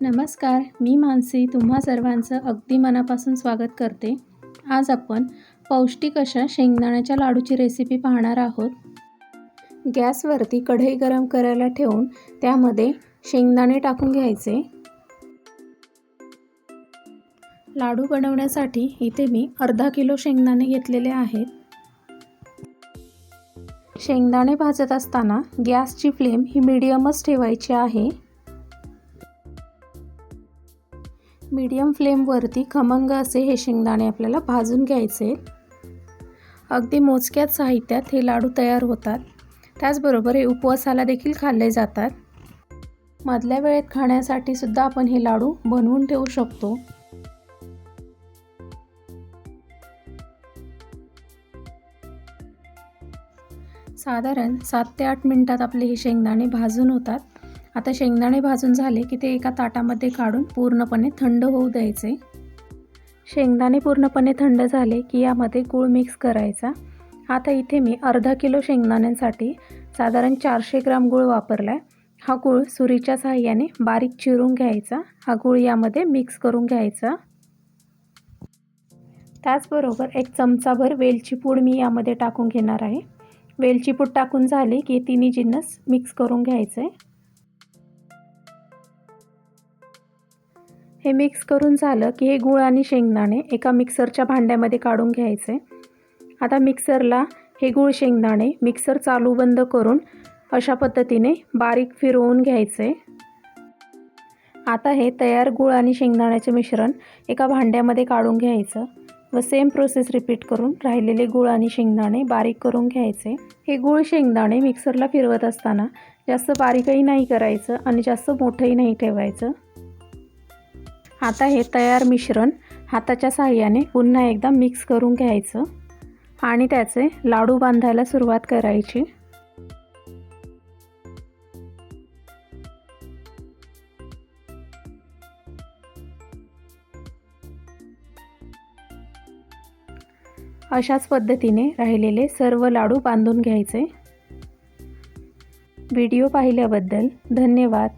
नमस्कार मी मानसी तुम्हा सर्वांचं अगदी मनापासून स्वागत करते. आज आपण पौष्टिक अशा शेंगदाण्याच्या लाडूची रेसिपी पाहणार आहोत. गॅसवरती कढई गरम करायला ठेवून त्यामध्ये शेंगदाणे टाकून घ्यायचे. लाडू बनवण्यासाठी इथे मी अर्धा किलो शेंगदाणे घेतलेले आहेत. शेंगदाणे भाजत असताना गॅसची फ्लेम ही मिडियमच ठेवायची आहे. मीडियम फ्लेमवरती खमंग असे हे शेंगदाणे आपल्याला भाजून घ्यायचे अगदी मोजक्याच साहित्यात हे लाडू तयार होतात. त्याचबरोबर हे उपवासाला देखील खाल्ले जातात. मधल्या वेळेत खाण्यासाठी सुद्धा आपण हे लाडू बनवून ठेवू शकतो. साधारण सात ते आठ मिनटात आपले हे शेंगदाणे भाजून होतात. आता शेंगदाणे भाजून झाले की ते एका ताटामध्ये काढून पूर्णपणे थंड होऊ द्यायचे. शेंगदाणे पूर्णपणे थंड झाले की यामध्ये गूळ मिक्स करायचा. आता इथे मी अर्धा किलो शेंगदाण्यांसाठी साधारण चारशे ग्राम गूळ वापरला आहे हा गूळ सुरीच्या साहाय्याने बारीक चिरून घ्यायचा. हा गूळ यामध्ये मिक्स करून घ्यायचा. त्याचबरोबर एक चमचाभर वेलची पूड मी यामध्ये टाकून घेणार आहे. वेलची पूड टाकून झाली की तिन्ही जिन्नस मिक्स करून घ्यायचं. आहे हे मिक्स करून झालं की हे गूळ आणि शेंगदाणे एका मिक्सरच्या भांड्यामध्ये काढून घ्यायचे. आता मिक्सरला हे गूळ शेंगदाणे मिक्सर चालू बंद करून अशा पद्धतीने बारीक फिरवून घ्यायचे. आता हे तयार गूळ आणि शेंगदाण्याचे मिश्रण एका भांड्यामध्ये काढून घ्यायचं व सेम प्रोसेस रिपीट करून राहिलेले गूळ आणि शेंगदाणे बारीक करून घ्यायचे. हे गूळ शेंगदाणे मिक्सरला फिरवत असताना जास्त बारीकही नाही करायचं आणि जास्त मोठंही नाही ठेवायचं. आता हे तयार मिश्रण हाताच्या सहाय्याने पुन्हा एकदा मिक्स करून घ्यायचं आणि त्याचे लाडू बांधायला सुरुवात करायची. अशाच पद्धतीने राहिलेले सर्व लाडू बांधून घ्यायचे. व्हिडिओ पाहिल्याबद्दल धन्यवाद.